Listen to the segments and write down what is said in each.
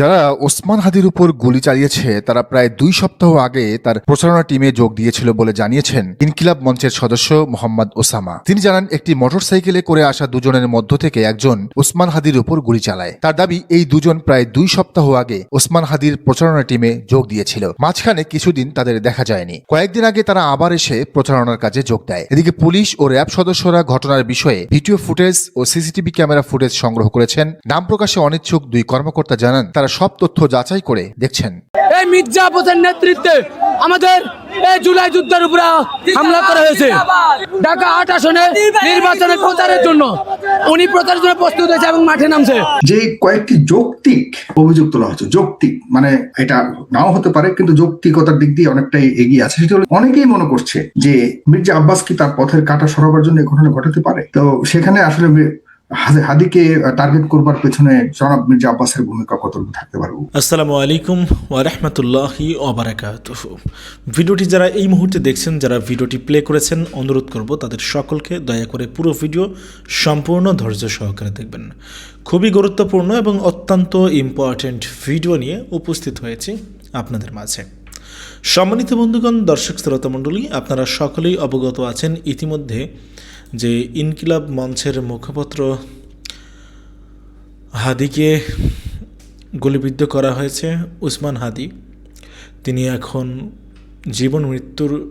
যারা ওসমান হাদির উপর গুলি চালিয়েছে, তারা প্রায় দুই সপ্তাহ আগে তার প্রচারণা টিমে যোগ দিয়েছিল বলে জানিয়েছেন ইনকিলাব মঞ্চের সদস্য মোহাম্মদ ওসামা। তিনি জানান, একটি মোটরসাইকেলে করে আসা দুজনের মধ্য থেকে একজন ওসমান হাদির উপর গুলি চালায়। তার দাবি, এই দুজন প্রায় দুই সপ্তাহ আগে ওসমান হাদির প্রচারণা টিমে যোগ দিয়েছিল। মাঝখানে কিছুদিন তাদের দেখা যায়নি। কয়েকদিন আগে তারা আবার এসে প্রচারণার কাজে যোগ দেয়। এদিকে পুলিশ ও র্যাব সদস্যরা ঘটনার বিষয়ে ভিডিও ফুটেজ ও সিসিটিভি ক্যামেরা ফুটেজ সংগ্রহ করেছেন। নাম প্রকাশে অনিচ্ছুক দুই কর্মকর্তা জানান তারা সব তথ্য যাচাই করে দেখছেন। এই মির্জা আব্বাসের নেতৃত্বে আমাদের এই জুলাই যুদ্ধের উপরে হামলা করা হয়েছে। ঢাকা আট আসনে নির্বাচনের প্রচারের জন্য। উনি প্রচারের জন্য প্রস্তুত হয়েছে এবং মাঠে নামছে। যে কয়েকটি যৌক্তিক অভিযোগ তোলা হচ্ছে যৌক্তিক মানে এটা নাও হতে পারে কিন্তু যৌক্তিকতার দিক দিয়ে অনেকটাই এগিয়ে আছে। সেটা হলো অনেকেই মনে করছে যে মির্জা আব্বাস কি তার পথের কাটা সরাবার জন্য এই ঘটনা ঘটাতে পারে? তো সেখানে আসলে হাদিকে টার্গেট করবার পেছনে জনাব মির্জা আব্বাসের ভূমিকা কতটুকু থাকতে পারে? আসসালামু আলাইকুম ভিডিওটি যারা এই মুহূর্তে দেখছেন, যারা ভিডিওটি প্লে করেছেন, অনুরোধ করব তাদের সকলকে দয়া করে পুরো ভিডিও সম্পূর্ণ ধৈর্য সহকারে দেখবেন। খুবই গুরুত্বপূর্ণ এবং অত্যন্ত ইম্পর্ট্যান্ট ভিডিও নিয়ে উপস্থিত হয়েছি আপনাদের মাঝে। সম্মানিত বন্ধুগণ, দর্শক, শ্রোতা মণ্ডলী, আপনারা সকলেই অবগত আছেন। ইতিমধ্যে যে ইনকিলাব মঞ্চের মুখপত্র হাদিকে গুলিবিদ্ধ করা হয়েছে উসমান হাদি। তিনি এখন জীবন মৃত্যুর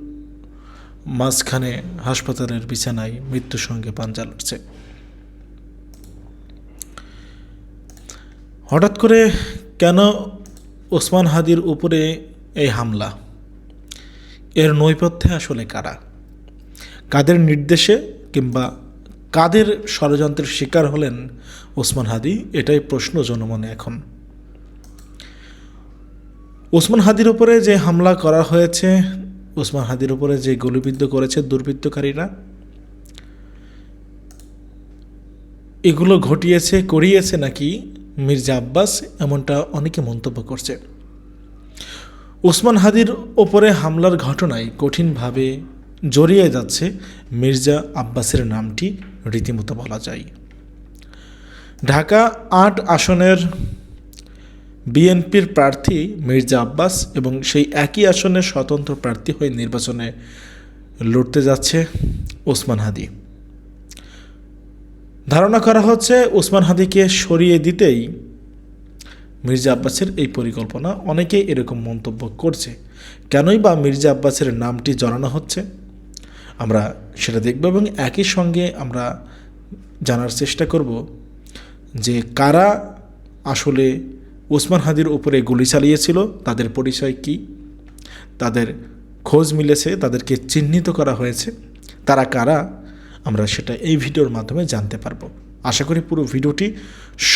মাঝখানে হাসপাতালের বিছানায় মৃত্যুর সঙ্গে পাঞ্জা লড়ছে। হঠাৎ করে কেন ওসমান হাদির উপরে এই হামলা? এর নৈপথ্যে আসলে কারা? কাদের নির্দেশে কিংবা কাদের ষড়যন্ত্রের শিকার হলেন ওসমান হাদি? এটাই প্রশ্ন জনমনে এখন। ওসমান হাদির উপরে যে হামলা করা হয়েছে, ওসমান হাদির উপরে যে গুলিবিদ্ধ করেছে দুর্বৃত্তকারীরা, এগুলো ঘটিয়েছে, করিয়েছে নাকি মির্জা আব্বাস? এমনটা অনেকে মন্তব্য করছে। ওসমান হাদির ওপরে হামলার ঘটনায় কঠিনভাবে জড়িয়ে যাচ্ছে মির্জা আব্বাসের নামটি রীতিমতো বলা যায়। ঢাকা আট আসনের বিএনপির প্রার্থী মির্জা আব্বাস এবং সেই একই আসনের স্বতন্ত্র প্রার্থী হয়ে নির্বাচনে লড়তে যাচ্ছে ওসমান হাদি। ধারণা করা হচ্ছে ওসমান হাদিকে সরিয়ে দিতেই মির্জা আব্বাসের এই পরিকল্পনা অনেকেই এরকম মন্তব্য করছে। কেনই বা মির্জা আব্বাসের নামটি জড়ানো হচ্ছে? আমরা সেটা দেখব এবং একই সঙ্গে আমরা জানার চেষ্টা করব যে কারা আসলে ওসমান হাদির উপরে গুলি চালিয়েছিল, তাদের পরিচয় কি, তাদের খোঁজ মিলেছে, তাদেরকে চিহ্নিত করা হয়েছে, তারা কারা, আমরা সেটা এই ভিডিওর মাধ্যমে জানতে পারব। আশা করি পুরো ভিডিওটি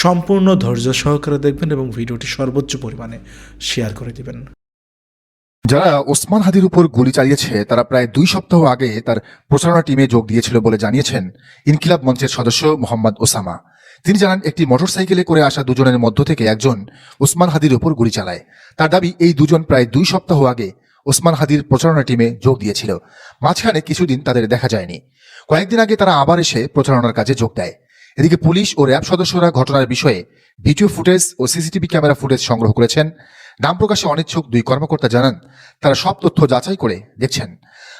সম্পূর্ণ ধৈর্য সহকারে দেখবেন এবং ভিডিওটি সর্বোচ্চ পরিমাণে শেয়ার করে দিবেন। যারা ওসমান হাদির উপর গুলি চালিয়েছে, তারা প্রায় দুই সপ্তাহ আগে তার প্রচারণা টিমে যোগ দিয়েছিল বলে জানিয়েছেন ইনকিলাব মঞ্চের সদস্য মোহাম্মদ ওসামা। তিনি জানান, একটি মোটরসাইকেলে করে আসা দুজনের মধ্য থেকে একজন ওসমান হাদির উপর গুলি চালায়। তার দাবি, এই দুজন প্রায় দুই সপ্তাহ আগে ওসমান হাদির প্রচারণা টিমে যোগ দিয়েছিল। মাঝখানে কিছুদিন তাদের দেখা যায়নি। কয়েকদিন আগে তারা আবার এসে প্রচারণার কাজে যোগ দেয়। এদিকে পুলিশ ও র্যাব সদস্যরা ঘটনার বিষয়ে ভিডিও ফুটেজ ও সিসিটিভি ক্যামেরা ফুটেজ সংগ্রহ করেছেন। নাম প্রকাশে অনিচ্ছুক দুই কর্মকর্তা জানান তারা সব তথ্য যাচাই করে দেখছেন।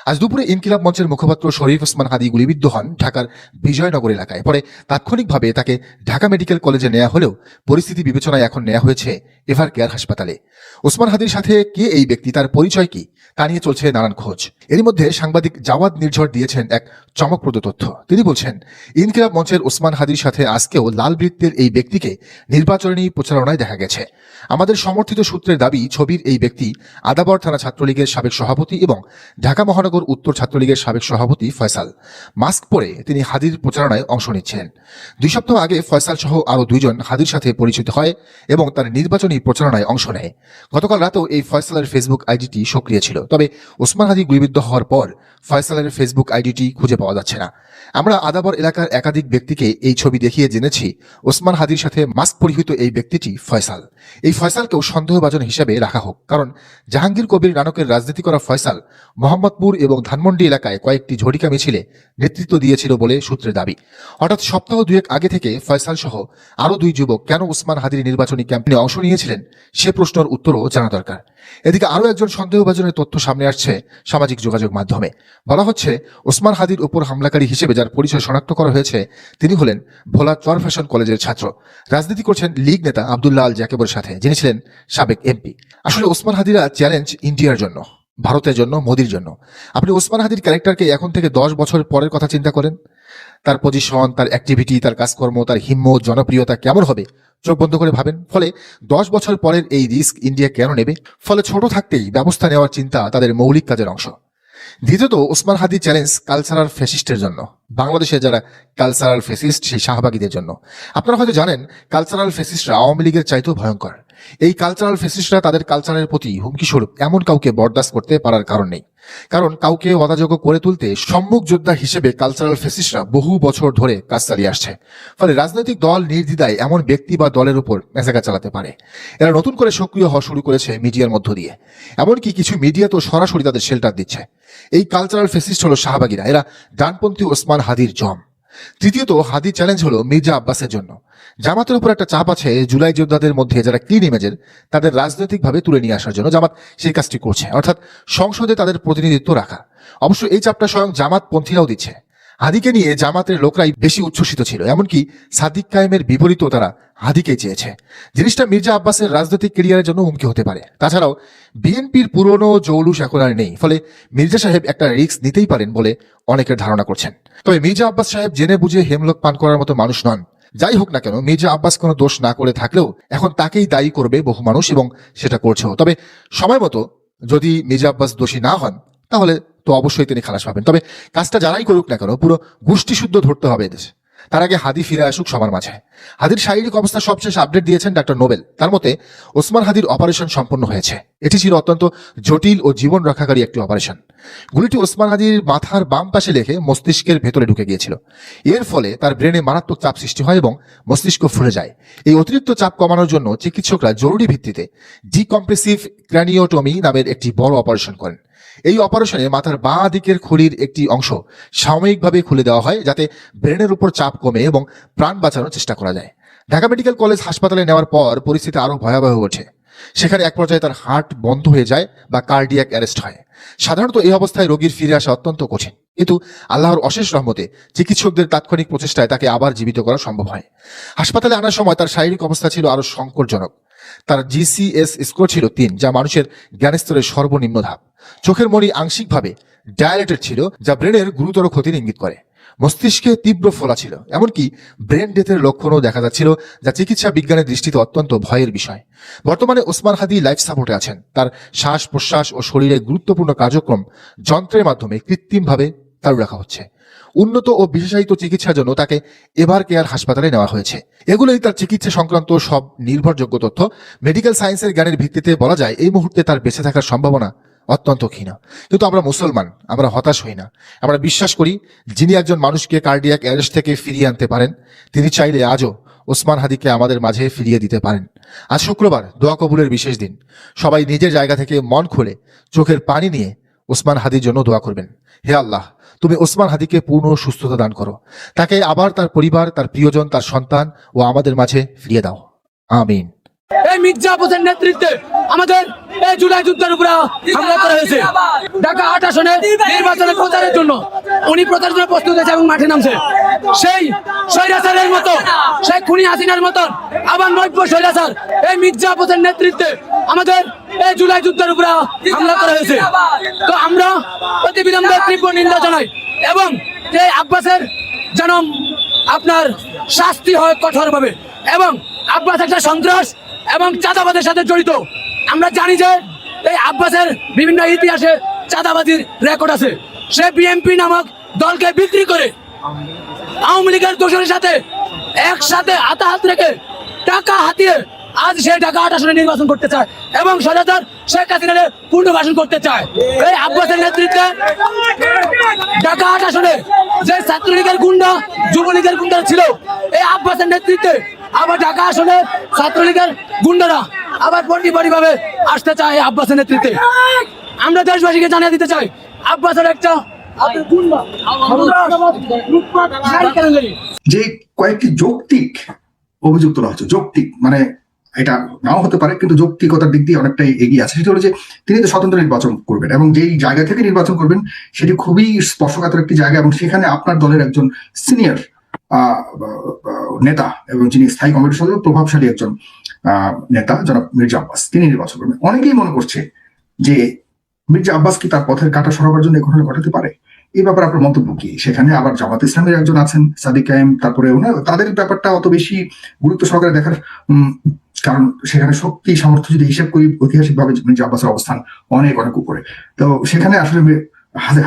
আজ দুপুরে ইনকিলাব মঞ্চের মুখপাত্র শরীফ ওসমান হাদি গুলিবিদ্ধ হন ঢাকার বিজয়নগর এলাকায়। পরে তাৎক্ষণিকভাবে তাকে ঢাকা মেডিকেল কলেজে নেওয়া হলেও পরিস্থিতি বিবেচনায় এখন নেওয়া হয়েছে এভার কেয়ার হাসপাতালে। ওসমান হাদির সাথে কে এই ব্যক্তি, তার পরিচয় কি, তা নিয়ে চলছে নানান খোঁজ। এরই মধ্যে সাংবাদিক জাওয়াদ নির্ঝর দিয়েছেন এক চমকপ্রদ তথ্য। তিনি বলছেন, ইনকিলাব মঞ্চের ওসমান হাদির সাথে আজকেও লাল বৃত্তের এই ব্যক্তিকে নির্বাচনী প্রচারণায় দেখা গেছে। আমাদের সমর্থিত সূত্রের দাবি, ছবির এই ব্যক্তি আদাবর থানা ছাত্রলীগের সাবেক সভাপতি এবং ঢাকা মহানগর উত্তর ছাত্রলীগের সাবেক সভাপতি ফয়সাল। মাস্ক পরে তিনি হাদির প্রচারণায় অংশ নিচ্ছেন। দুই সপ্তাহ আগে ফয়সাল সহ আরও দুইজন হাদির সাথে পরিচিত হয় এবং তার নির্বাচনী প্রচারণায় অংশ নেয়। গতকাল রাতেও এই ফয়সালের ফেসবুক আইডিটি সক্রিয় ছিল। তবে ওসমান হাদি গুলিবিদ্ধ হওয়ার পর ফয়সালের ফেসবুক আইডিটি খুঁজে পাওয়া যাচ্ছে না। আমরা আদাবর এলাকার একাধিক ব্যক্তিকে এই ছবি দেখিয়ে জেনেছি। ওসমান হাদির সাথে মাস্ক পরিহিত এই ব্যক্তিটি ফয়সাল। এই ফয়সালকেও সন্দেহভাজন হিসেবে রাখা হোক। কারণ জাহাঙ্গীর কবির নানকের রাজনীতি করা ফয়সাল মোহাম্মদপুর এবং ধানমন্ডি এলাকায় কয়েকটি ঝটিকা মিছিলে নেতৃত্ব দিয়েছিল বলে সূত্রের দাবি। হঠাৎ সপ্তাহ দুয়েক আগে থেকে ফয়সাল সহ আরও দুই যুবক কেন ওসমান হাদির নির্বাচনী ক্যাম্পেইনে অংশ নিয়েছিলেন সে প্রশ্নের উত্তরও জানা দরকার। এদিকে আরও একজন সন্দেহভাজনের তথ্য সামনে আসছে সামাজিক যোগাযোগ মাধ্যমে। বলা হচ্ছে ওসমান হাদির উপর হামলাকারী হিসেবে যার পরিচয় শনাক্ত করা হয়েছে, তিনি হলেন ভোলা চর ফ্যাশন কলেজের ছাত্র। রাজনীতি করছেন লীগ নেতা আবদুল্লাহ আল জাকেবর সাথে, যিনি ছিলেন সাবেক এমপি। আসলে ওসমান হাদিরা চ্যালেঞ্জ ইন্ডিয়ার জন্য। ভারতের জন্য, মোদির জন্য। আপনি ওসমান হাদির ক্যারেক্টারকে এখন থেকে দশ বছর পরের কথা চিন্তা করেন? তার পজিশন তার অ্যাক্টিভিটি তার কাজকর্ম, তার হিম্মত, জনপ্রিয়তা কেমন হবে? চোখ বন্ধ করে ভাবেন। ফলে দশ বছর পরের এই রিস্ক ইন্ডিয়া কেন নেবে? ফলে ছোট থাকতেই ব্যবস্থা নেওয়ার চিন্তা তাদের মৌলিক কাজের অংশ। দ্বিতীয়ত, ওসমান হাদি চ্যালেঞ্জ কালচারাল ফেসিস্টের জন্য। বাংলাদেশে যারা কালচারাল ফেসিস্ট সেই শাহবাগীদের জন্য। আপনারা হয়তো জানেন কালচারাল ফেসিস্টরা আওয়ামী লীগের চাইতেও ভয়ঙ্কর। এই কালচারাল ফেসিস্টরা তাদের কালচারের প্রতি হুমকি স্বরূপ এমন কাউকে বরদাস্ত করতে পারার কারণ নেই। কারণ কাউকে অদাযোগ্য করে তুলতে সম্মুখ যোদ্ধা হিসেবে কালচারাল ফেসিস্টরা বহু বছর ধরে কাজ চালিয়ে আসছে। ফলে রাজনৈতিক দল নির্দ্বিধায় এমন ব্যক্তি বা দলের উপর মেসাকা চালাতে পারে। এরা নতুন করে সক্রিয় হওয়া শুরু করেছে মিডিয়ার মধ্য দিয়ে। এমনকি কিছু মিডিয়া তো সরাসরি তাদের শেল্টার দিচ্ছে। এই কালচারাল ফেসিস্ট হলো শাহবাগীরা। এরা ডানপন্থী ওসমান হাদির জম। তৃতীয়ত হাদি চ্যালেঞ্জ হলো মির্জা আব্বাসের জন্য। জামাতের উপর একটা চাপ আছে, জুলাই যোদ্ধাদের মধ্যে যারা ক্লিন ইমেজের তাদের রাজনৈতিকভাবে তুলে নিয়ে আসার জন্য জামাত সেই কাজটি করছে। অর্থাৎ সংসদে তাদের প্রতিনিধিত্ব রাখা। অবশ্য এই চাপটা স্বয়ং জামাত পন্থীরাও দিচ্ছে। হাদিকে নিয়ে জামাতের লোকরাই বেশি উচ্ছ্বসিত ছিল, এমনকি সাদিক কায়েমের বিপরীতও তারা হাদিকে চেয়েছে। জিনিসটা মির্জা আব্বাসের রাজনৈতিক কেরিয়ারের জন্য হুমকি হতে পারে। তাছাড়াও, বিএনপির পুরনো জৌলুস এখন আর নেই, ফলে মির্জা সাহেব একটা রিস্ক নিতেই পারেন বলে অনেকের ধারণা করছেন। তবে মির্জা আব্বাস সাহেব জেনে বুঝে হেমলক পান করার মতো মানুষ নন। যাই হোক না কেন, মির্জা আব্বাস কোনো দোষ না করে থাকলেও এখন তাকেই দায়ী করবে বহু মানুষ এবং সেটা করছেও। তবে সময় মতো যদি মির্জা আব্বাস দোষী না হন, তাহলে তো অবশ্যই তিনি খালাস পাবেন। তবে কাজটা যারাই করুক না কেন, পুরো গোষ্ঠী শুদ্ধ ধরতে হবে এদেশে। তার আগে হাদি ফিরে আসুক সবার মাঝে। হাদির শারীরিক অবস্থা সবশেষ আপডেট দিয়েছেন ডাক্তার নোবেল। তার মতে, ওসমান হাদির অপারেশন সম্পন্ন হয়েছে। এটি ছিল অত্যন্ত জটিল ও জীবন রক্ষাকারী একটি অপারেশন গুলিটি ওসমান হাদির মাথার বাম পাশে লেখে মস্তিষ্কের ভেতরে ঢুকে গিয়েছিল। এর ফলে তার ব্রেনে মারাত্মক চাপ সৃষ্টি হয় এবং মস্তিষ্ক ফুলে যায়। এই অতিরিক্ত চাপ কমানোর জন্য চিকিৎসকরা জরুরি ভিত্তিতে ডিকম্প্রেসিভ ক্র্যানিওটমি নামের একটি বড় অপারেশন করেন। এই অপারেশনে মাথার বাঁ দিকের খুলির একটি অংশ সাময়িকভাবে খুলে দেওয়া হয় যাতে ব্রেনের উপর চাপ কমে এবং প্রাণ বাঁচানোর চেষ্টা করা যায়। ঢাকা মেডিকেল কলেজ হাসপাতালে নেওয়ার পর পরিস্থিতি আরও ভয়াবহ ওঠে সেখানে এক পর্যায়ে তার হার্ট বন্ধ হয়ে যায় বা কার্ডিয়াক অ্যারেস্ট হয়। সাধারণত এই অবস্থায় রোগীর ফিরে আসা অত্যন্ত কঠিন। কিন্তু আল্লাহর অশেষ রহমতে চিকিৎসকদের তাৎক্ষণিক প্রচেষ্টায় তাকে আবার জীবিত করা সম্ভব হয়। হাসপাতালে আনার সময় তার শারীরিক অবস্থা ছিল আরও সংকটজনক। তার জিসিএস স্কোর ছিল তিন, যা মানুষের জ্ঞানস্তরের সর্বনিম্ন ধাপ। চোখের মণি আংশিকভাবে ডায়ালেটেড ছিল, যা ব্রেনের গুরুতর ক্ষতির ইঙ্গিত করে। মস্তিষ্কে তীব্র ফোলা ছিল, এমনকি ব্রেন ডেথের লক্ষণও দেখা যাচ্ছিল, যা চিকিৎসা বিজ্ঞানের দৃষ্টিতে অত্যন্ত ভয়ের বিষয়। বর্তমানে ওসমান হাদি লাইফ সাপোর্টে আছেন। তার শ্বাস প্রশ্বাস ও শরীরের গুরুত্বপূর্ণ কার্যক্রম যন্ত্রের মাধ্যমে কৃত্রিমভাবে চালু রাখা হচ্ছে। উন্নত ও বিশেষায়িত চিকিৎসার জন্য তাকে এভার কেয়ার হাসপাতালে নেওয়া হয়েছে। এগুলোই তার চিকিৎসা সংক্রান্ত সব নির্ভরযোগ্য তথ্য। মেডিকেল সায়েন্সের জ্ঞানের ভিত্তিতে বলা যায়, এই মুহূর্তে তার বেঁচে থাকার সম্ভাবনা অত্যন্ত ক্ষীণ। কিন্তু আমরা মুসলমান, আমরা হতাশ হই না। আমরা বিশ্বাস করি, যিনি একজন মানুষকে কার্ডিয়াক অ্যারেস্ট থেকে ফিরিয়ে আনতে পারেন, তিনি চাইলে আজও ওসমান হাদিকে আমাদের মাঝে ফিরিয়ে দিতে পারেন। আজ শুক্রবার, দোয়া কবুলের বিশেষ দিন। সবাই নিজের জায়গা থেকে মন খুলে চোখের পানি নিয়ে ওসমান হাদির জন্য দোয়া করবেন। হে আল্লাহ তুমি ওসমান হাদিকে পূর্ণ সুস্থতা দান করো। তাকে আবার তার পরিবার, তার প্রিয়জন, তার সন্তান ও আমাদের মাঝে ফিরিয়ে দাও। আমিন। এই মির্জা নেতৃত্বে আমাদের এই জুলাই যুদ্ধের উপরে হামলা করা হয়েছে। ঢাকা আট আসনে নির্বাচনে প্রচারের জন্য উনি প্রচারের জন্য প্রস্তুত হয়েছে এবং মাঠে নামছে। সেই স্বৈরাচারের মতো, সেই খুনি হাসিনার মতন আবার নৈব্য স্বৈরাচার এই মির্জা নেতৃত্বে আমাদের এই জুলাই যুদ্ধের উপরে হামলা করা হয়েছে। তো আমরা অতি বিলম্বে তীব্র নিন্দা জানাই এবং এই আব্বাসের যেন আপনার শাস্তি হয় কঠোরভাবে এবং আব্বাস একটা সন্ত্রাস এবং চাঁদাবাদের সাথে জড়িত। আমরা জানি যে এই আব্বাসের বিভিন্ন ইতিহাসে চাঁদাবাজির রেকর্ড আছে। সে বিএনপি নামক দলকে বিক্রি করে আওয়ামী লীগের দোষরের সাথে একসাথে হাতাহাত রেখে টাকা হাতিয়ে আজ সে ঢাকা আট আসনে নির্বাচন করতে চায় এবং সজাচার শেখ হাসিনার পুনর্বাসন করতে চায়। এই আব্বাসের নেতৃত্বে ঢাকা আট আসনে যে ছাত্রলীগের গুন্ডা, যুবলীগের গুন্ডা ছিল, এই আব্বাসের নেতৃত্বে আবার ঢাকা আসনে ছাত্রলীগের গুন্ডারা আবার পরিবারী ভাবে আসতে চায় আব্বাসের নেতৃত্বে আমরা দেশবাসীকে জানিয়ে দিতে চাই, আব্বাসের একটা। যে কয়েকটি যৌক্তিক অভিযোগ তোলা হচ্ছে যৌক্তিক মানে এটা নাও হতে পারে, কিন্তু যৌক্তিকতার দিক দিয়ে অনেকটাই এগিয়ে আছে সেটা হলো যে তিনি তো স্বতন্ত্র নির্বাচন করবেন এবং যেই জায়গা থেকে নির্বাচন করবেন, সেটি খুবই স্পর্শকাতর একটি জায়গা এবং সেখানে আপনার দলের একজন সিনিয়র নেতা এবং যিনি স্থায়ী কমিটির সদস্য, প্রভাবশালী একজন নেতা, জনাব মির্জা আব্বাস। তিনি নির্বাচন করবেন। অনেকেই মনে করছে যে মির্জা আব্বাস কি তার পথের কাটা সরাবার জন্য ঘটনা ঘটাতে পারে? এই ব্যাপারে আপনার মন্তব্য কি? সেখানে আবার জামাত ইসলামের একজন আছেন, সাদিক কায়েম তারপরে তাদের ব্যাপারটা অত বেশি গুরুত্ব সহকারে দেখার কারণ সেখানে শক্তি, সামর্থ্য যদি হিসেব করি ঐতিহাসিক ভাবে মির্জা আব্বাসের অবস্থান অনেক অনেক উপরে। তো সেখানে আসলে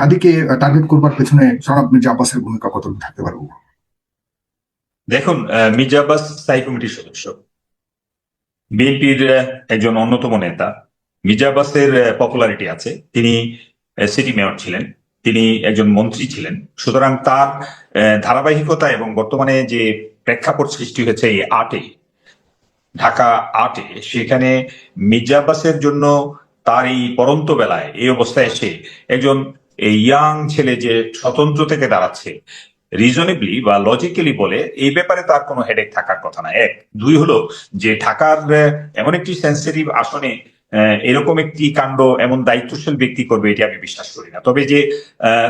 হাদিকে টার্গেট করবার পেছনে জনাব মির্জা আব্বাসের ভূমিকা কত থাকতে পারে? দেখুন মির্জা আব্বাস স্থায়ী কমিটির সদস্য। বিএনপির একজন অন্যতম নেতা। মির্জা আব্বাসের পপুলারিটি আছে। তিনি সিটি মেয়র ছিলেন। তিনি একজন মন্ত্রী ছিলেন। সুতরাং তার ধারাবাহিকতা এবং বর্তমানে যে প্রেক্ষাপট সৃষ্টি হয়েছে এই আটে, ঢাকা আটে, সেখানে মির্জা আব্বাসের জন্য তার এই পরন্ত বেলায় এই অবস্থায় এসে একজন ইয়াং ছেলে যে স্বতন্ত্র থেকে দাঁড়াচ্ছে রিজনেবলি বা লজিক্যালি বলে এই ব্যাপারে তার কোনো হেডেক থাকার কথা না। এক। দুই হলো যে ঢাকার এমন একটি সেন্সিটিভ আসনে এরকম একটি কাণ্ড, এমন দায়িত্বশীল ব্যক্তি করবে, এটি আমি বিশ্বাস করি না। তবে যে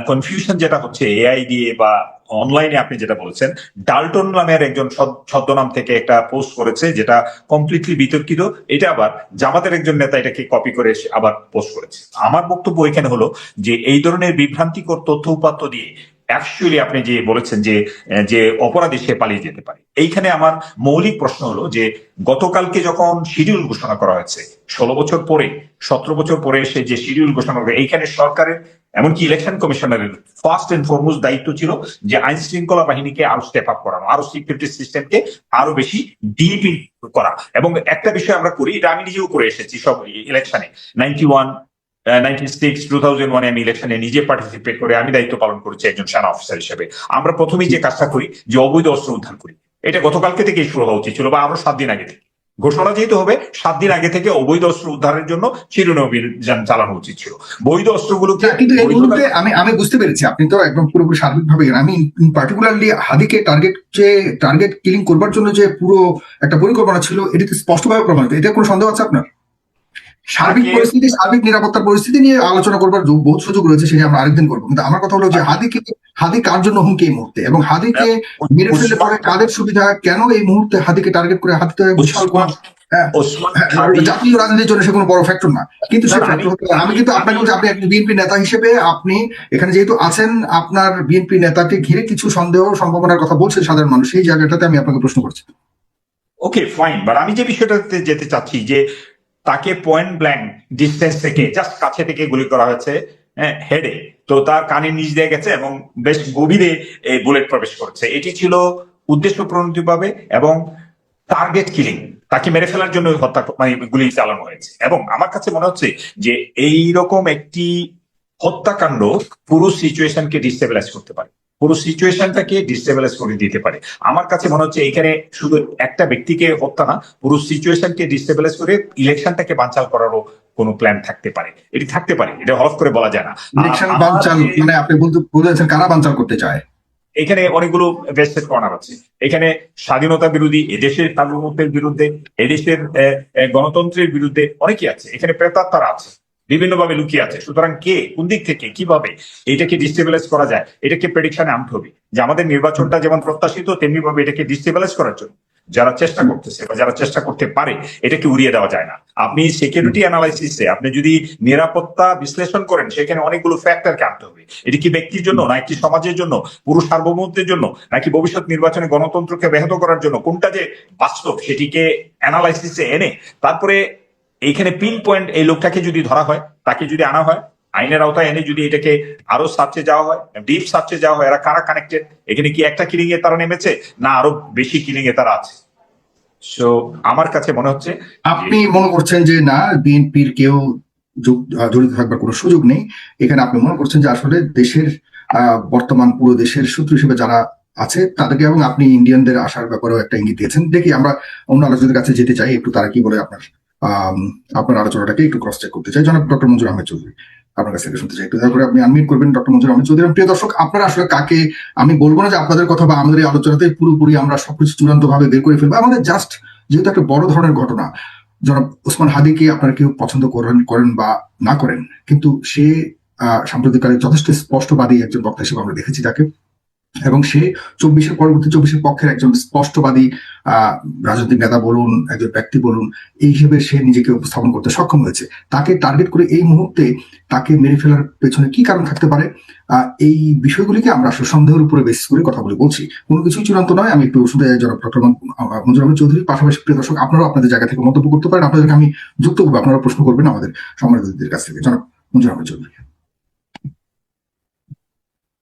কনফিউশন যেটা হচ্ছে এআই দিয়ে বা অনলাইনে আপনি যেটা বলেছেন ডালটন নামের একজন ছদ- ছদ্মনাম থেকে একটা পোস্ট করেছে, যেটা কমপ্লিটলি বিতর্কিত। এটা আবার জামাতের একজন নেতা এটাকে কপি করে আবার পোস্ট করেছে। আমার বক্তব্য এখানে হলো যে, এই ধরনের বিভ্রান্তিকর তথ্য উপাত্ত দিয়ে অ্যাকচুয়ালি আপনি যে বলেছেন যে যে অপরাধী সে পালিয়ে যেতে পারে। এইখানে আমার মৌলিক প্রশ্ন হলো যে, গতকালকে যখন শিডিউল ঘোষণা করা হয়েছে, ষোলো বছর পরে, সতেরো বছর পরে এসে যে শিডিউল ঘোষণা করে এইখানে সরকারের, এমনকি ইলেকশন কমিশনারের ফার্স্ট এন্ড ফরমোস্ট দায়িত্ব ছিল যে আইন শৃঙ্খলা বাহিনীকে আরও স্টেপ আপ করানো, আরও সিকিউরিটি সিস্টেমকে আরও বেশি ডিপ করা। এবং একটা বিষয় আমরা করি, এটা আমি নিজেও করে এসেছি সব ইলেকশনে ninety one six two thousand ওয়ানে আমি ইলেকশনে নিজে পার্টিসিপেট করে আমি দায়িত্ব পালন করেছি একজন সেনা অফিসার হিসেবে। আমরা প্রথমেই যে কাজটা করি যে অবৈধ অস্ত্র উদ্ধার করি। এটা গতকালকে থেকে শুরু হওয়া উচিত ছিল বা আরও সাত দিন আগে থেকে। ঘোষণা যেহেতু হবে সাত দিন আগে থেকে অবৈধ অস্ত্র উদ্ধারের জন্য চিরুনি অভিযান চালানো উচিত ছিল। বৈধ অস্ত্রগুলোকে কিন্তু এই মুহূর্তে আমি আমি বুঝতে পেরেছি আপনি তো একদম পুরোপুরি সার্বিকভাবে আমি পার্টিকুলারলি হাদিকে টার্গেট যে টার্গেট কিলিং করবার জন্য যে পুরো একটা পরিকল্পনা ছিল এটি তো স্পষ্টভাবে প্রমাণিত। এটা কোনো সন্দেহ আছে আপনার? সার্বিক পরিস্থিতি সার্বিক নিরাপত্তার পরিস্থিতি নিয়ে আলোচনা করবার যে বহুত সুযোগ রয়েছে সেটা আমরা আরেকদিন করব। কিন্তু আমার কথা হলো যে হাদিকে হাদি কার জন্য হুমকি এই মুহূর্তে? এবং হাদিকে মেরে ফেললে পরে কাদের সুবিধা? কেন এই মুহূর্তে হাদিকে টার্গেট করে হাদিতে বিশাল হ্যাঁ, হ্যাঁ, জাতীয় রাজনীতির জন্য সে কোনো বড় ফ্যাক্টর না। কিন্তু সে ফ্যাক্টর আমি- হতে পারে। আমি কিন্তু আপনাকে বলছি আপনি একজন বিএনপি নেতা হিসেবে আপনি এখানে যেহেতু আছেন আপনার বিএনপি নেতাকে ঘিরে কিছু সন্দেহ সম্ভাবনার কথা বলছেন সাধারণ মানুষ। সেই জায়গাটাতে আমি আপনাকে প্রশ্ন করছি। ওকে ফাইন বাট আমি যে বিষয়টাতে যেতে চাচ্ছি যে তাকে পয়েন্ট ব্ল্যাঙ্ক ডিস্টেন্স থেকে জাস্ট কাছে থেকে গুলি করা হয়েছে হেডে তো তার কানে নিচ দিয়ে গেছে এবং বেশ গভীরে বুলেট প্রবেশ করেছে। এটি ছিল উদ্দেশ্য প্রণতি পাবে এবং টার্গেট কিলিং তাকে মেরে ফেলার জন্য হত্যা মানে গুলি চালানো হয়েছে। এবং আমার কাছে মনে হচ্ছে যে এই রকম একটি হত্যাকাণ্ড পুরো সিচুয়েশনকে ডিস্টেবিলাইজ করতে পারে। পুরো সিচুয়েশনটাকে ডিস্টেবিলাইজ করে দিতে পারে। আমার কাছে মনে হচ্ছে এখানে শুধু একটা ব্যক্তিকে হত্যা না পুরো সিচুয়েশনকে ডিস্টেবিলাইজ করে ইলেকশনটাকে বানচাল করারও কোনো প্ল্যান থাকতে পারে। এটি থাকতে পারে এটা হরফ করে বলা যায় না। ইলেকশন বানচাল মানে আপনি বলতে বলেছেন কারা বানচাল করতে চায়? এখানে অনেকগুলো ভেস্টেড কর্নার আছে। এখানে স্বাধীনতা বিরোধী এদেশের সার্বভৌমত্বের বিরুদ্ধে এদেশের গণতন্ত্রের বিরুদ্ধে অনেকেই আছে। এখানে প্রেতাত্মারা আছে। বিভিন্নভাবে লুকিয়ে আছে। সুতরাং কে, কোন দিক থেকে, কীভাবে এটাকে ডিস্টেবিলাইজ করা যায়, এটাকে প্রেডিকশনে আনতে হবে। যে আমাদের নির্বাচনটা যেমন প্রত্যাশিত তেমনি ভাবে এটাকে ডিস্টেবিলাইজ করার জন্য। যারা চেষ্টা করতেছে বা যারা চেষ্টা করতে পারে, এটাকে উড়িয়ে দেওয়া যায় না। আপনি সিকিউরিটি অ্যানালাইসিসে আপনি যদি নিরাপত্তা বিশ্লেষণ করেন, সেখানে অনেকগুলো ফ্যাক্টরকে আনতে হবে। এটি কি ব্যক্তির জন্য না একটি সমাজের জন্য পুরো সার্বভৌমত্বের জন্য, নাকি ভবিষ্যৎ নির্বাচনে গণতন্ত্রকে ব্যাহত করার জন্য? কোনটা যে বাস্তব, সেটিকে অ্যানালাইসিসে এনে, তারপরে এইখানে পিন পয়েন্ট এই লোকটাকে যদি ধরা হয়, তাকে যদি আনা হয়, আইনের আওতায় এনে যদি এটাকে আরও সার্চে যাওয়া হয় ডিপ সার্চে যাওয়া হয়, এরা কারা কানেক্টেড এখানে কি একটা কিলিং এ তারা নেমেছে, না আরও বেশি কিলিং এ তারা আছে? সো আমার কাছে মনে হচ্ছে আপনি মনে করছেন যে না, বিএনপির কেউ জড়িত থাকবার কোনো সুযোগ নেই। এখানে আপনি মনে করছেন যে আসলে দেশের বর্তমান পুরো দেশের শত্রু হিসেবে যারা আছে, তাদেরকে এবং আপনি ইন্ডিয়ানদের আসার ব্যাপারেও একটা ইঙ্গিত দিয়েছেন। দেখি আমরা অন্য আলোচনার কাছে যেতে চাই, একটু তারা কি বলে আপনার? আপনার আলোচনাটাকে একটু ক্রস চেক করতে চাই। জনাব ডক্টর মঞ্জুর আহমেদ চৌধুরী, আপনার কাছ থেকে শুনতে চাই। একটু করে আপনি আনমিট করবেন ডক্টর মঞ্জুর আহমেদ চৌধুরী। প্রিয় দর্শক, আপনারা আসলে কাকে, আমি বলব না যে আপনাদের কথা বা আমাদের এই আলোচনাতে পুরোপুরি আমরা সবকিছু চূড়ান্ত ভাবে বের করে ফেলব। আমাদের জাস্ট যেহেতু একটা বড় ধরনের ঘটনা, জনাব ওসমান হাদিকে আপনারা কেউ পছন্দ করেন করেন বা না করেন, কিন্তু সে সাম্প্রতিককালে যথেষ্ট স্পষ্টবাদী একজন বক্তা হিসেবে আমরা দেখেছি তাকে এবং সে চব্বিশের, পরবর্তী চব্বিশের পক্ষের একজন স্পষ্টবাদী আহ রাজনৈতিক নেতা বলুন, একজন ব্যক্তি বলুন, এই হিসেবে সে নিজেকে উপস্থাপন করতে সক্ষম হয়েছে। তাকে টার্গেট করে এই মুহূর্তে তাকে মেরে ফেলার পেছনে কি কারণ থাকতে পারে? এই বিষয়গুলিকে আমরা আসলে সন্দেহের উপরে বেসিস করে কথা বলে বলছি। কোনো কিছুই চূড়ান্ত নয়, আমি একটু শুধু জনাব ডক্টর মঞ্জুর আহমেদ চৌধুরী, পাশাপাশি প্রিয় দর্শক, আপনারাও আপনাদের জায়গা থেকে মন্তব্য করতে পারেন। আপনাদেরকে আমি যুক্ত করব, আপনারা প্রশ্ন করবেন আমাদের সম্মানিত কাছ থেকে। জনাব মঞ্জুর আহমেদ চৌধুরী।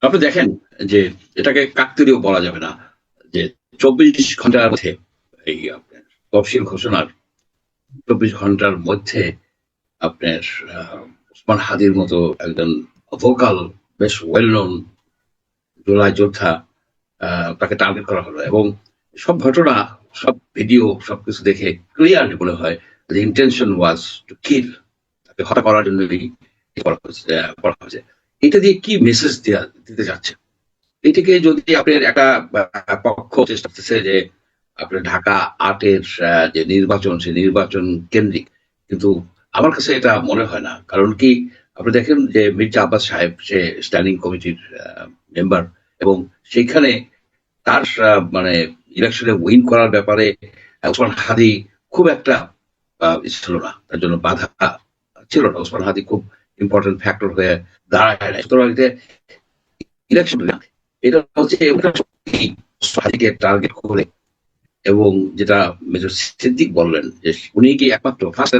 আপনি দেখেন যে এটাকে কাকতালীয় বলা যাবে না যে চব্বিশ ঘণ্টার মধ্যে এই আপনার তফসিল ঘোষণার চব্বিশ ঘণ্টার মধ্যে আপনার আহ, ওসমান হাদির মতো একজন ভোকাল বেশ ওয়েল নোন জুলাই যোদ্ধা তাকে টার্গেট করা হলো এবং সব ঘটনা সব ভিডিও সবকিছু দেখে ক্লিয়ার মনে হয় ইন্টেনশন ওয়াজ টু কিল তাকে হত্যা করার জন্য করা হয়েছে। এটা দিয়ে কি মেসেজ দিতে যাচ্ছে? এটাকে যদি আপনার একটা পক্ষ চেষ্টা করতেছে যে আপনার ঢাকা আটের যে নির্বাচন, সেই নির্বাচন কেন্দ্রিক, কিন্তু আমার কাছে এটা মনে হয় না। কারণ কি, আপনি দেখেন যে মির্জা আব্বাস সাহেব, সে স্ট্যান্ডিং কমিটির মেম্বার এবং সেইখানে তার মানে ইলেকশনে উইন করার ব্যাপারে ওসমান হাদি খুব একটা ছিল না। তার জন্য বাধা ছিল না। ওসমান হাদি খুব ইম্পর্টেন্ট ফ্যাক্টর হয়ে দাঁড়ায় না সুতরাং ইলেকশন এটা হচ্ছে হাদিকে টার্গেট করে এবং যেটা মেজর সিদ্দিক বললেন যে উনি কি একমাত্র ফার্স্ট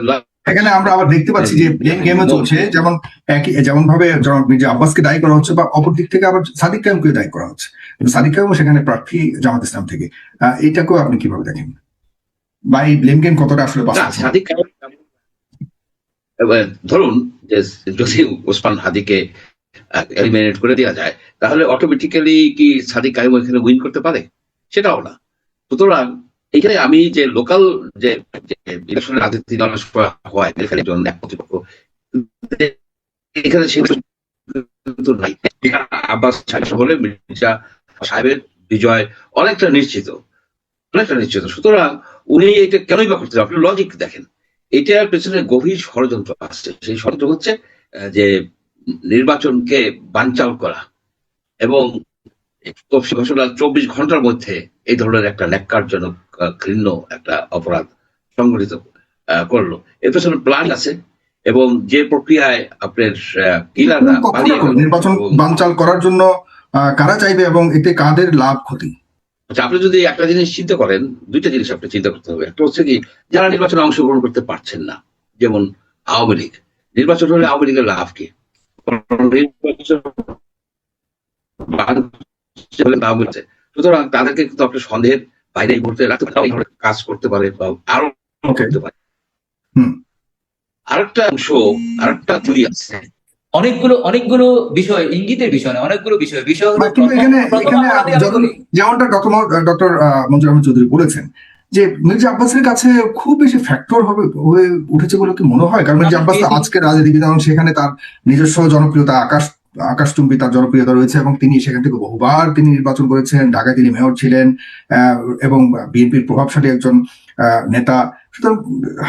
এখানে আমরা আবার দেখতে পাচ্ছি যে প্লেন গেমে চলছে যেমন একই যেমন ভাবে মির্জা আব্বাসকে দায়ী করা হচ্ছে বা অপর দিক থেকে আবার সাদিক কায়ুমকে দায়ী করা হচ্ছে। সাদিক কায়ুম সেখানে প্রার্থী জামাত ইসলাম থেকে। আহ, এইটাকেও আপনি কীভাবে দেখেন? বা এই ব্লেম গেম কতটা আসলে সাদিক কায়েম- ধরুন যে যদি ওসমান হাদিকে এলিমিনেট করে দেওয়া যায়, তাহলে অটোমেটিক্যালি কি সাদিক কাইম এখানে উইন করতে পারে? সেটাও না। সুতরাং এখানে আমি যে লোকাল যে ইলেকশনের রাজনীতি হয় এখানে একজন এক প্রতিপক্ষ, এখানে সেটা কিন্তু নাই। আব্বাস বলে মির্জা সাহেবের বিজয় অনেকটা নিশ্চিত অনেকটা নিশ্চিত। সুতরাং উনি এটা কেনই বা করতে আপনি লজিক দেখেন। এটার পেছনে গভীর ষড়যন্ত্র আসছে। সেই ষড়যন্ত্র হচ্ছে যে নির্বাচনকে বানচাল করা এবং তফসিল ঘোষণা চব্বিশ ঘণ্টার মধ্যে এই ধরনের একটা ন্যাক্কারজনক ঘৃণ্য একটা অপরাধ সংগঠিত করল। এর পেছনে প্ল্যান আছে এবং যে প্রক্রিয়ায় আপনার পালিয়ে নির্বাচন বানচাল করার জন্য কারা চাইবে এবং এতে কাদের লাভ ক্ষতি? আচ্ছা আপনি যদি একটা জিনিস চিন্তা করেন দুইটা জিনিস আপনি চিন্তা করতে হবে। একটা হচ্ছে কি যারা নির্বাচনে অংশগ্রহণ করতে পারছেন না যেমন আওয়ামী লীগ নির্বাচন হলে আওয়ামী লীগের লাভ কি। সুতরাং তাদেরকে কিন্তু আপনি সন্দেহের বাইরে এই মুহূর্তে রাখতে পারেন কাজ করতে পারে বা আরও করতে পারে। আরেকটা অংশ আরেকটা থিওরি আছে। অনেকগুলো অনেকগুলো বিষয় ইঙ্গিতের বিষয় না অনেকগুলো বিষয় বিষয় এখানে। যেমনটা ডক্টর ডক্টর মঞ্জুর আহমেদ চৌধুরী বলেছেন যে মির্জা আব্বাসের কাছে খুব বেশি ফ্যাক্টর হবে হয়ে উঠেছে বলে কি মনে হয়? কারণ মির্জা আব্বাস তো আজকের রাজনীতি যেমন সেখানে তার নিজস্ব জনপ্রিয়তা আকাশ আকাশচুম্বী তার জনপ্রিয়তা রয়েছে এবং তিনি সেখান থেকে বহুবার তিনি নির্বাচন করেছেন। ঢাকায় তিনি মেয়র ছিলেন আহ, এবং বিএনপির প্রভাবশালী একজন আহ, নেতা। সুতরাং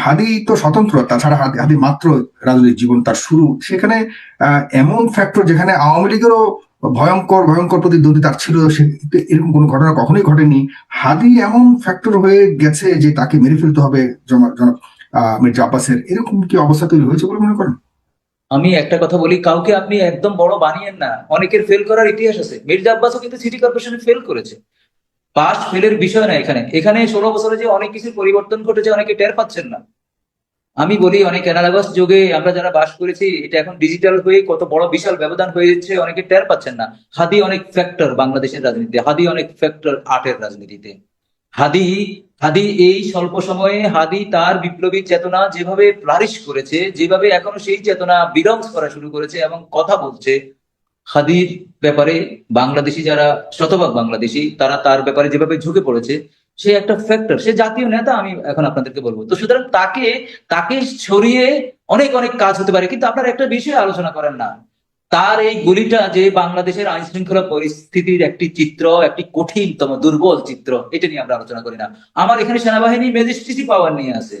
হাদি তো স্বতন্ত্র, তাছাড়া হাদি মাত্র রাজনৈতিক জীবন তার শুরু। সেখানে এমন ফ্যাক্টর যেখানে আওয়ামী লীগেরও ভয়ঙ্কর ভয়ঙ্কর প্রতিদ্বন্দ্বী তার ছিল, সে এরকম কোনো ঘটনা কখনোই ঘটেনি। হাদি এমন ফ্যাক্টর হয়ে গেছে যে তাকে মেরে ফেলতে হবে জনাব মির্জা আব্বাসের। এরকম কি অবস্থা তৈরি হয়েছে বলে মনে করেন? আমি একটা কথা বলি, কাউকে আপনি একদম বড় বানিয়েন না। অনেকের ফেল করার ইতিহাস আছে। মির্জা আব্বাসও কিন্তু সিটি কর্পোরেশনে ফেল করেছে। পাস ফেলের বিষয় না এখানে। এখানে ষোলো বছরে যে অনেক কিছুর পরিবর্তন ঘটেছে, অনেকে টের পাচ্ছেন না। আমি বলি, অনেক অ্যানালাগাস যুগে আমরা যারা বাস করেছি, এটা এখন ডিজিটাল হয়ে কত বড় বিশাল ব্যবধান হয়ে যাচ্ছে, অনেকে টের পাচ্ছেন না। হাদি অনেক ফ্যাক্টর বাংলাদেশের রাজনীতিতে, হাদি অনেক ফ্যাক্টর আর্টের রাজনীতিতে। হাদি হাদি এই স্বল্প সময়ে, হাদি তার বিপ্লবী চেতনা যেভাবে ফ্লারিশ করেছে, যেভাবে এখনও সেই চেতনা বিরংস করা শুরু করেছে এবং কথা বলছে হাদির ব্যাপারে বাংলাদেশি যারা, শতভাগ বাংলাদেশি, তারা তার ব্যাপারে যেভাবে ঝুঁকে পড়েছে, সে একটা ফ্যাক্টর সে জাতীয় নেতা আমি এখন আপনাদেরকে বলব। তো সুতরাং তাকে তাকে সরিয়ে অনেক অনেক কাজ হতে পারে, কিন্তু আপনারা একটা বিষয় আলোচনা করেন না। তার এই গুলিটা যে বাংলাদেশের আইন শৃঙ্খলা পরিস্থিতির একটি চিত্র, একটি কঠিনতম, দুর্বল চিত্র, এটা নিয়ে আমরা আলোচনা করি না। আমার এখানে সেনাবাহিনী ম্যাজিস্ট্রেসি পাওয়ার নিয়ে আছে।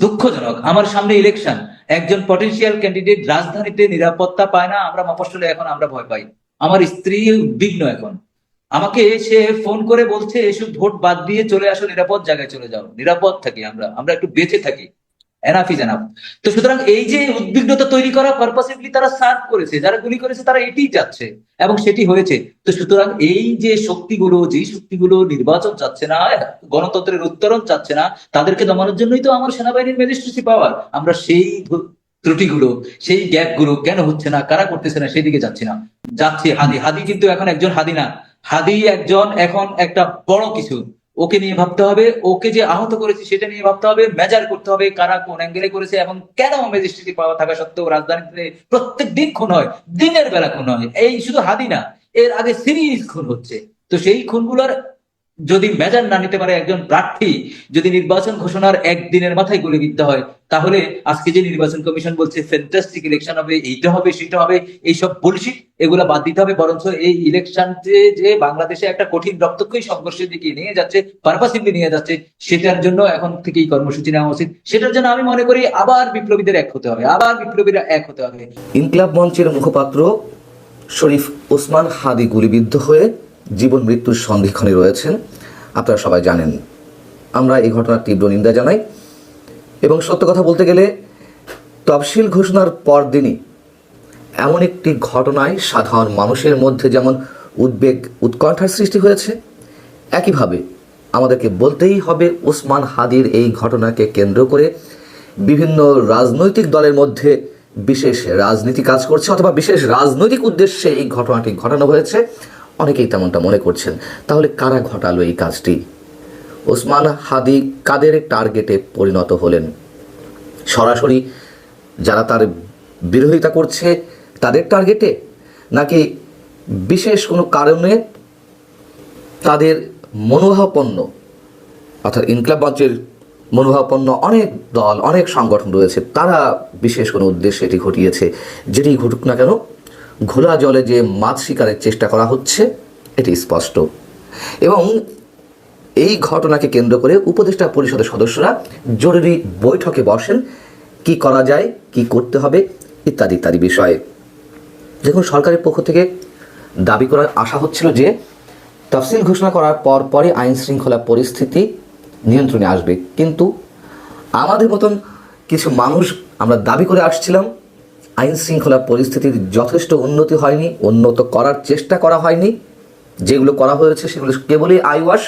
দুঃখজনক। আমার সামনে ইলেকশন একজন পটেন্সিয়াল ক্যান্ডিডেট রাজধানীতে নিরাপত্তা পায় না, আমরা মফস্বলে এখন আমরা ভয় পাই। আমার স্ত্রী উদ্বিগ্ন এখন। আমাকে সে ফোন করে বলছে, এসব ভোট বাদ দিয়ে চলে আসো, নিরাপদ জায়গায় চলে যাও। নিরাপদ থাকি আমরা। আমরা একটু বেঁচে থাকি। এনাফ ইজ এনাফ তো সুতরাং এই যে উদ্বিগ্নতা তৈরি করা পারপাসিভলি তারা সার্ভ করেছে, যারা গুলি করেছে তারা এটিই যাচ্ছে এবং সেটি হয়েছে। তো সুতরাং এই যে শক্তিগুলো, যেই শক্তিগুলো নির্বাচন চাচ্ছে না, গণতন্ত্রের উত্তরণ চাচ্ছে না, তাদেরকে দমানোর জন্যই তো আমার সেনাবাহিনীর ম্যাজিস্ট্রেসি পাওয়ার আমরা সেই ত্রুটিগুলো, সেই গ্যাপগুলো কেন হচ্ছে না, কারা করতেছে না সেদিকে যাচ্ছি না। যাচ্ছে হাদি। হাদি কিন্তু এখন একজন হাদি না। হাদি একজন এখন একটা বড় কিছু। ওকে নিয়ে ভাবতে হবে, ওকে যে আহত করেছে সেটা নিয়ে ভাবতে হবে, মেজার করতে হবে, কারা কোন অ্যাঙ্গেলে করেছে এবং কেন ম্যাজিস্ট্রেটি পাওয়া থাকা সত্ত্বেও রাজধানীতে প্রত্যেক দিন খুন হয়, দিনের বেলা খুন হয়। এই শুধু হাদি না, এর আগে সিরিজ খুন হচ্ছে। তো সেই খুনগুলোর যদি মেজার না নিতে পারে একজন প্রার্থী, যদি নির্বাচন ঘোষণার একদিনের মাথায় গুলিবিদ্ধ হয়, তাহলে আজকে যে নির্বাচন কমিশন বলছে ফ্যান্টাস্টিক ইলেকশন হবে, এইটা হবে, সেটা হবে, এইসব বলছি এগুলা বাদ দিতে হবে, বরঞ্চ এই ইলেকশন যে বাংলাদেশে একটা কঠিন রক্তক্ষয়ী সংঘর্ষের দিকে নিয়ে যাচ্ছে পারপাসিভলি নিয়ে যাচ্ছে, সেটার জন্য এখন থেকেই কর্মসূচি নেওয়া উচিত। সেটার জন্য আমি মনে করি আবার বিপ্লবীদের এক হতে হবে, আবার বিপ্লবীরা এক হতে হবে। ইনকলাব মঞ্চের মুখপাত্র শরীফ ওসমান হাদি গুলিবিদ্ধ হয়ে জীবন মৃত্যুর সন্ধিক্ষণে রয়েছেন। আপনারা সবাই জানেন, আমরা এই ঘটনার তীব্র নিন্দা জানাই। এবং সত্য কথা বলতে গেলে, তফসিল ঘোষণার পরদিনই এমন একটি ঘটনায় সাধারণ মানুষের মধ্যে যেমন উদ্বেগ, উৎকণ্ঠার সৃষ্টি হয়েছে, একইভাবে আমাদেরকে বলতেই হবে ওসমান হাদির এই ঘটনাকে কেন্দ্র করে বিভিন্ন রাজনৈতিক দলের মধ্যে বিশেষ রাজনীতি কাজ করছে অথবা বিশেষ রাজনৈতিক উদ্দেশ্যে এই ঘটনাটি ঘটানো হয়েছে। অনেকেই তেমনটা মনে করছেন। তাহলে কারা ঘটালো এই কাজটি? ওসমান হাদি কাদের টার্গেটে পরিণত হলেন? সরাসরি যারা তার বিরোধিতা করছে, তাদের টার্গেটে? নাকি বিশেষ কোনো কারণে তাদের মনোভাবাপন্ন, অর্থাৎ ইনকলাব মঞ্চের মনোভাবাপন্ন অনেক দল, অনেক সংগঠন রয়েছে, তারা বিশেষ কোনো উদ্দেশ্যে এটি ঘটিয়েছে? যেটি ঘটুক না কেন ঘোলা জলে যে মাছ শিকারের চেষ্টা করা হচ্ছে, এটি স্পষ্ট। এবং এই ঘটনাকে কেন্দ্র করে উপদেষ্টা পরিষদের সদস্যরা জরুরি বৈঠকে বসেন, কি করা যায়, কি করতে হবে, ইত্যাদি ইত্যাদি বিষয়ে। দেখুন, সরকারের পক্ষ থেকে দাবি করার আশা হচ্ছিল যে, তফসিল ঘোষণা করার পর পরে আইন শৃঙ্খলা পরিস্থিতি নিয়ন্ত্রণে আসবে। কিন্তু আমাদের মতন কিছু মানুষ আমরা দাবি করে আসছিলাম আইন শৃঙ্খলা পরিস্থিতির যথেষ্ট উন্নতি হয়নি, উন্নত করার চেষ্টা করা হয়নি। যেগুলো করা হয়েছে সেগুলো কেবলই আইওয়াশ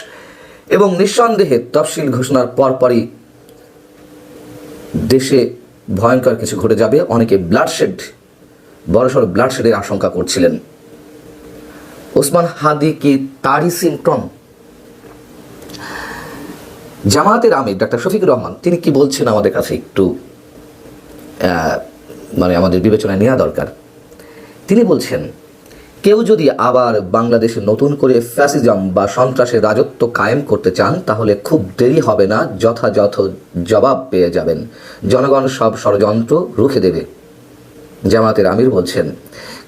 এবং নিঃসন্দেহে তফসিল ঘোষণার পরপরই দেশে ভয়ঙ্কর কিছু ঘটে যাবে। অনেকে ব্লাডশেড, বড়সড় ব্লাডশেডের আশঙ্কা করছিলেন। ওসমান হাদি কি তারই সিমটম জামায়াতের আমির ডাক্তার শফিকুর রহমান, তিনি কি বলছেন আমাদের কাছে একটু মানে আমাদের বিবেচনায় নেওয়া দরকার। তিনি বলছেন, কেউ যদি আবার বাংলাদেশে নতুন করে ফ্যাসিজম বা সন্ত্রাসের রাজত্ব কায়েম করতে চান, তাহলে খুব দেরি হবে না, যথাযথ জবাব পেয়ে যাবেন। জনগণ সব ষড়যন্ত্র রুখে দেবে। জামাতের আমির বলছেন,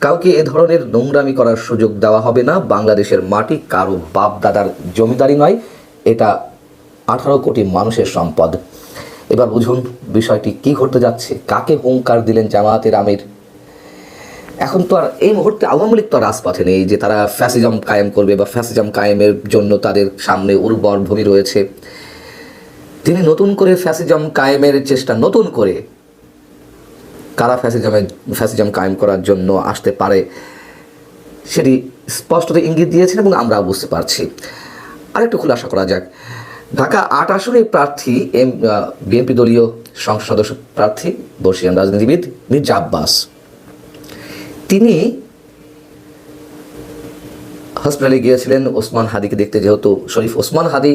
কাউকে এ ধরনের নোংরামি করার সুযোগ দেওয়া হবে না, বাংলাদেশের মাটি কারও বাপ দাদার জমিদারি নয়, এটা আঠারো কোটি মানুষের সম্পদ। এবার বুঝুন বিষয়টি কি ঘটতে যাচ্ছে, কাকে হুঙ্কার দিলেন জামায়াতের আমির এখন তো আর এই মুহূর্তে আওয়ামী লীগ তো রাজপথে নেই, যে তারা ফ্যাসিজম কায়েম করবে বা ফ্যাসিজম কায়েমের জন্য তাদের সামনে উর্বর ভূমি রয়েছে। তিনি নতুন করে ফ্যাসিজম কায়েমের চেষ্টা নতুন করে কারা ফ্যাসিজমে ফ্যাসিজম কায়েম করার জন্য আসতে পারে সেটি স্পষ্টত ইঙ্গিত দিয়েছেন এবং আমরা বুঝতে পারছি। আরেকটু খুলাসা করা যাক। ঢাকা আট আসনের প্রার্থী এম বিএনপি দলীয় সংসদ সদস্য প্রার্থী, বর্ষিয়ান রাজনীতিবিদ মির্জা আব্বাস। তিনি হসপিটালে গিয়েছিলেন, ওসমান হাদিকে দেখতে যেহেতু শরীফ ওসমান হাদি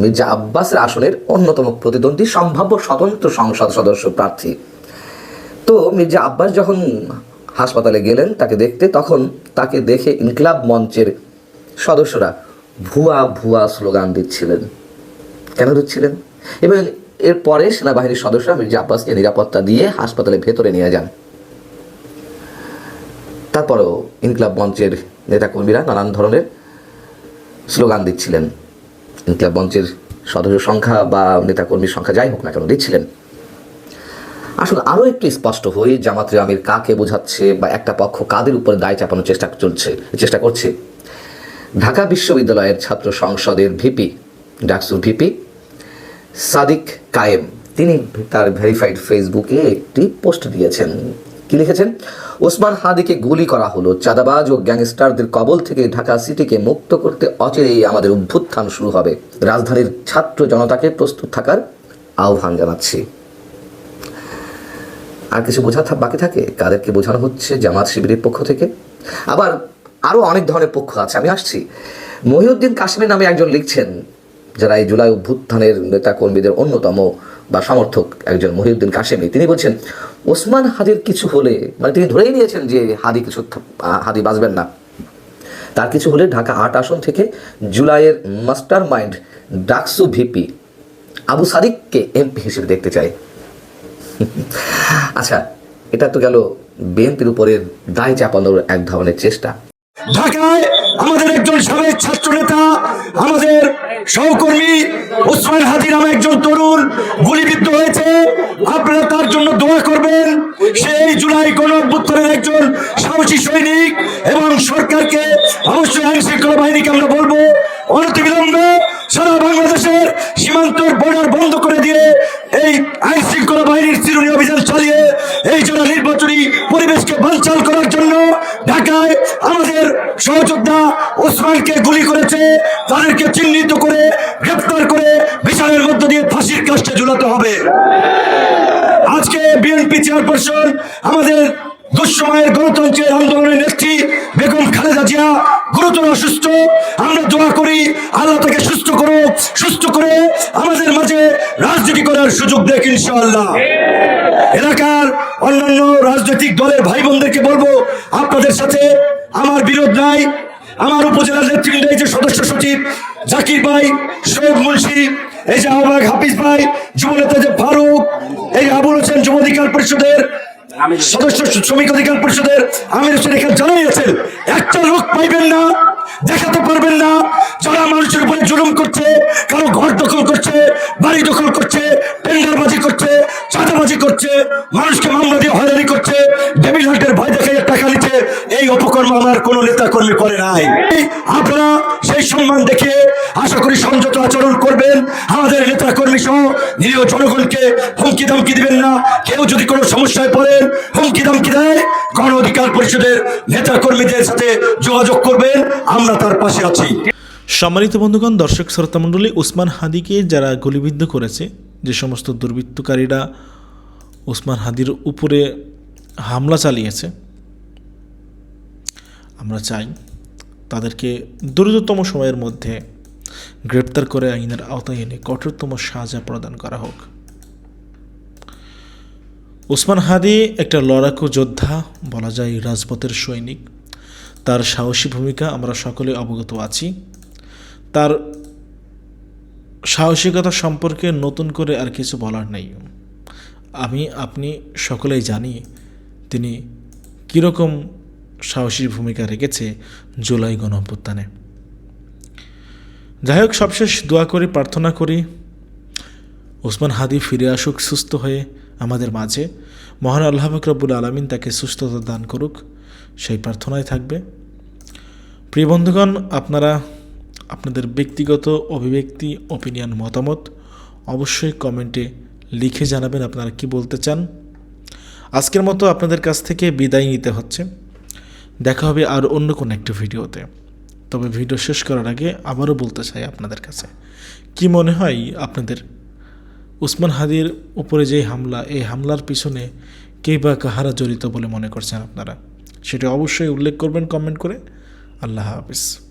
মির্জা আব্বাসের আসনের অন্যতম প্রতিদ্বন্দ্বী, সম্ভাব্য স্বতন্ত্র সংসদ সদস্য প্রার্থী। তো মির্জা আব্বাস যখন হাসপাতালে গেলেন তাকে দেখতে, তখন তাকে দেখে ইনকলাব মঞ্চের সদস্যরা ভুয়া ভুয়া স্লোগান দিচ্ছিলেন। কেন দিচ্ছিলেন এবং এরপরে সেনাবাহিনীর সদস্যরা মির্জা আব্বাসকে নিরাপত্তা দিয়ে হাসপাতালের ভেতরে নিয়ে যান। তারপরেও ইনকলাব মঞ্চের নেতাকর্মীরা নানান ধরনের স্লোগান দিচ্ছিলেন। ইনকলাব মঞ্চের সদস্য সংখ্যা বা নেতাকর্মীর সংখ্যা যাই হোক না কেন দিচ্ছিলেন। আসলে আরও একটু স্পষ্ট হয়ে জামাতের আমির কাকে বোঝাচ্ছে বা একটা পক্ষ কাদের উপরে দায় চাপানোর চেষ্টা চলছে, চেষ্টা করছে? ঢাকা বিশ্ববিদ্যালয়ের ছাত্র সংসদের ভিপি, ডাকসুর ভিপি সাদিক কায়েম। তিনি তার ভেরিফাইড ফেসবুকে একটি পোস্ট দিয়েছেন। কি লিখেছেন? ওসমান হাদিকে গুলি করা হলো। চাঁদাবাজ ও গ্যাংস্টারদের কবল থেকে ঢাকা সিটিকে মুক্ত করতে অচিরেই আমাদের অভ্যুত্থান শুরু হবে। রাজধানীর ছাত্র জনতাকে প্রস্তুত থাকার আহ্বান জানাচ্ছি। আর কিছু বোঝা বাকি থাকে? কাদেরকে বোঝানো হচ্ছে জামাত শিবিরের পক্ষ থেকে? আবার আরও অনেক ধরনের পক্ষ আছে। আমি আসছি। মহিউদ্দিন কাশ্মীর নামে একজন লিখছেন যারা এই জুলাই অভ্যুত্থানের নেতা কর্মীদের অন্যতম বা সমর্থক একজন মহিউদ্দিন কাশেমি, তিনি বলছেন, ওসমান হাদির কিছু হলে মানে তিনি ধরেই নিয়েছেন যে হাদি কিছু হাদি বাঁচবেন না। তার কিছু হলে ঢাকা আট আসন থেকে জুলাইয়ের mastermind DUCSU VP Abu সাদিককে এমপি হিসেবে দেখতে চাই আচ্ছা এটা তো গেল বিএনপির উপরে দায় চাপানোর এক ধরনের চেষ্টা। ঢাকায় আমাদের একজন সাবেক ছাত্র নেতা আমাদের সহকর্মী ওসমান হাদি নামে একজন তরুণ গুলিবিদ্ধ হয়েছে। আপনারা তার জন্য দোয়া করবেন। সেই জুলাই গণ একজন সাহসী সৈনিক এবং সরকারকে অবশ্যই আইন শৃঙ্খলা বাহিনীকে আমরা বলব অনতিবিলম্বে সারা বাংলাদেশের সীমান্তর বর্ডার বন্ধ করে দিয়ে এই আইন শৃঙ্খলা বাহিনীর চিরুনি অভিযান চালিয়ে এই যারা নির্বাচনী পরিবেশকে বানচাল করার জন্য ঢাকায় আমাদের সহযোদ্ধা ওসমানকে গুলি করেছে, তাদেরকে চিহ্নিত করে, গ্রেপ্তার করে বিচারের মধ্য দিয়ে ফাঁসির কাজটা ঝুলাতে হবে। আজকে বিএনপি চেয়ারপারসন, আমাদের দুঃসময়ের গণতন্ত্রের আন্দোলনের নেত্রী বেগম খালেদা জিয়া গুরুতর অসুস্থ আমরা দোয়া করি, আল্লাহ তাকে সুস্থ করো, সুস্থ করে, আমাদের মাঝে রাজনীতি করার সুযোগ দেখ ইনশাআল্লাহ। এলাকার অন্যান্য রাজনৈতিক দলের ভাই বোনদেরকে বলব, আপনাদের সাথে আমার বিরোধ নাই, আমার উপজেলার নেতৃবৃন্দ যে সদস্য সচিব জাকির ভাই, শোয়েব মুন্সি, এই যে আহ্বায়ক হাফিজ ভাই, যুবনেতা যে ফারুক, এই আবুল হোসেন যুব অধিকার পরিষদের সদস্য শ্রমিক অধিকার পরিষদের আমির হোসেন এখানে জানিয়েছেন, একটা লোক পাইবেন না, দেখাতে পারবেন না। যারা মানুষের উপরে জুলুম করছে, কারও ঘর দখল করছে, বাড়ি দখল করছে, টেন্ডারবাজি করছে, চাঁদাবাজি করছে, মানুষকে মামলা দিয়ে হয়রানি করছে ডেভিল হান্টের ভয় দেখে টাকা নিচ্ছে এই অপকর্ম আমার কোনো নেতা কর্মী করে নাই। আপনারা সেই সম্মান দেখে আশা করি সংযত আচরণ করবেন। আমাদের নেতা কর্মী সহ নিরীহ জনগণকে হুমকি দামকি দিবেন না। কেউ যদি কোনো সমস্যায় পড়েন, হুমকি দামকি দেয়, গণ অধিকার পরিষদের নেতা কর্মীদের সাথে যোগাযোগ করবেন। আমরা তার পাশে আছি। সম্মানিত বন্ধুগণ, দর্শক শ্রোতা মণ্ডলী উসমান হাদিকে যারা গুলিবিদ্ধ করেছে, যে সমস্ত দুর্বৃত্তকারীরা উসমান হাদির উপরে হামলা চালিয়েছে আমরা চাই তাদেরকে দ্রুততম সময়ের মধ্যে গ্রেপ্তার করে আইনের আওতায় এনে কঠোরতম সাজা প্রদান করা হোক। ওসমান হাদি একটা লড়াকু যোদ্ধা, বলা যায় রাজপথের সৈনিক। তার সাহসী ভূমিকা আমরা সকলে অবগত আছি। তার সাহসিকতা সম্পর্কে নতুন করে আর কিছু বলার নেই। আমি, আপনি সকলেই জানি তিনি কীরকম সাহসী ভূমিকা রেখেছে জুলাই গণঅভ্যুত্থানে। যাই হোক সবশেষ দোয়া করি, প্রার্থনা করি, ওসমান হাদি ফিরে আসুক সুস্থ হয়ে আমাদের মাঝে। মহান আল্লাহ ফকরাবুল আলমিন তাকে সুস্থতা দান করুক, সেই প্রার্থনায় থাকবে। প্রিয় বন্ধুগণ, আপনারা আপনাদের ব্যক্তিগত অভিব্যক্তি ওপিনিয়ন মতামত অবশ্যই কমেন্টে লিখে জানাবেন আপনারা কি বলতে চান। আজকের মতো আপনাদের কাছ থেকে বিদায় নিতে হচ্ছে। দেখা হবে আর অন্য কোনো একটি ভিডিওতে। তবে ভিডিও শেষ করার আগে আবারও বলতে চাই আপনাদের কাছে, কি মনে হয় আপনাদের? উসমান হাদির উপরে যে হামলা, এই হামলার পিছনে কে বা কাহারা জড়িত বলে মনে করছেন আপনারা? সেটা অবশ্যই উল্লেখ করবেন কমেন্ট করে। আল্লাহ হাফিজ।